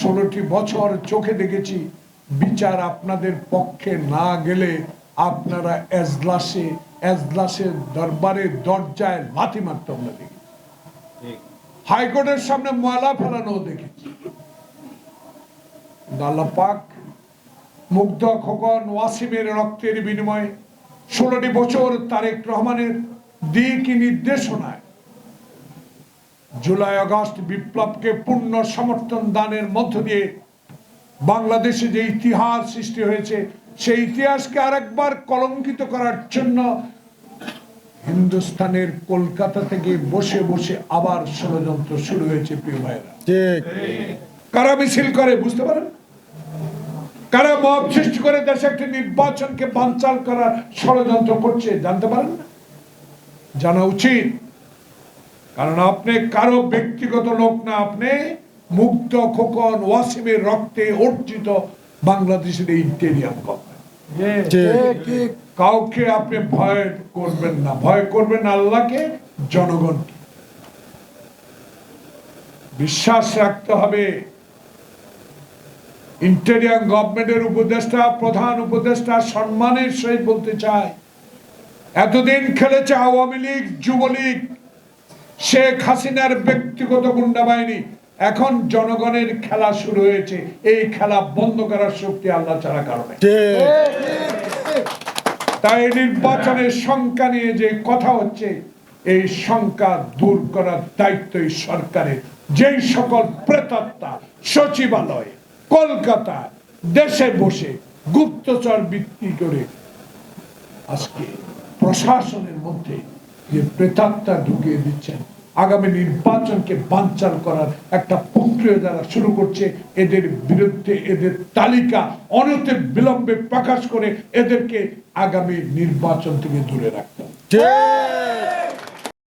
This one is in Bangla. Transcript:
ষোলোটি বছর চোখে দেখেছি, বিচার আপনাদের পক্ষে না গেলে আপনারা এজলাসে, এজলাসের দরবারে, দরজায় লাথি মারতে আমরা দেখি। হাইকোর্টের সামনে ময়লা ফেলানো দেখেছি। পাক মুগ্ধ খোকন, ওয়াসিমের রক্তের বিনিময়ে ষোলোটি বছর তারেক রহমানের দিক নির্দেশনায় জুলাই আগস্ট বিপ্লবকে পূর্ণ সমর্থন দানের মধ্য দিয়ে বাংলাদেশে যে ইতিহাস সৃষ্টি হয়েছে সেই ইতিহাসকে আরেকবার কলঙ্কিত করার জন্য হিন্দুস্তানের কলকাতা থেকে বসে বসে আবার ষড়যন্ত্র শুরু হয়েছে প্রিয় ভাইরা কারা মিছিল করে বুঝতে পারেন? কারা মব সৃষ্টি করে দেশে একটি নির্বাচনকে বানচাল করার ষড়যন্ত্র করছে জানতে পারেন? না জানা উচিত কারণ আপনি কারও ব্যক্তিগত লোক না আপনি মুগ্ধ খোকন ওয়াসিমের রক্তে অর্জিত বাংলাদেশের এই ইন্টেরিয়াম কাউকে আপনি ভয় করবেন না। ভয় করবেন আল্লাহকে জনগণকে বিশ্বাস রাখতে হবে। ইন্টেরিয়াম গভর্নমেন্টের উপদেষ্টা প্রধান উপদেষ্টা সম্মানের সহিত বলতে চাই এতদিন খেলেছে আওয়ামী লীগ যুবলীগ শেখ হাসিনার ব্যক্তিগত গুন্ডা বাহিনী। এখন জনগণের খেলা শুরু হয়েছে। এই খেলা বন্ধ করার শক্তি আল্লাহ ছাড়া কারণে তাই নির্বাচনের সংখ্যা নিয়ে যে কথা হচ্ছে এই সংখ্যা দূর করার দায়িত্ব এই সরকারের। যেই সকল প্রেতাত্মা সচিবালয় কলকাতা দেশে বসে গুপ্তচর বৃত্তি করে আজকে প্রশাসনের মধ্যে যে প্রেতাত্মা ঢুকিয়ে দিচ্ছেন। আগামী নির্বাচনকে বাঞ্চাল করার একটা প্রক্রিয়া যারা শুরু করছে, এদের বিরুদ্ধে এদের তালিকা অনতে বিলম্বে প্রকাশ করে এদেরকে আগামী নির্বাচন থেকে দূরে রাখতে হবে।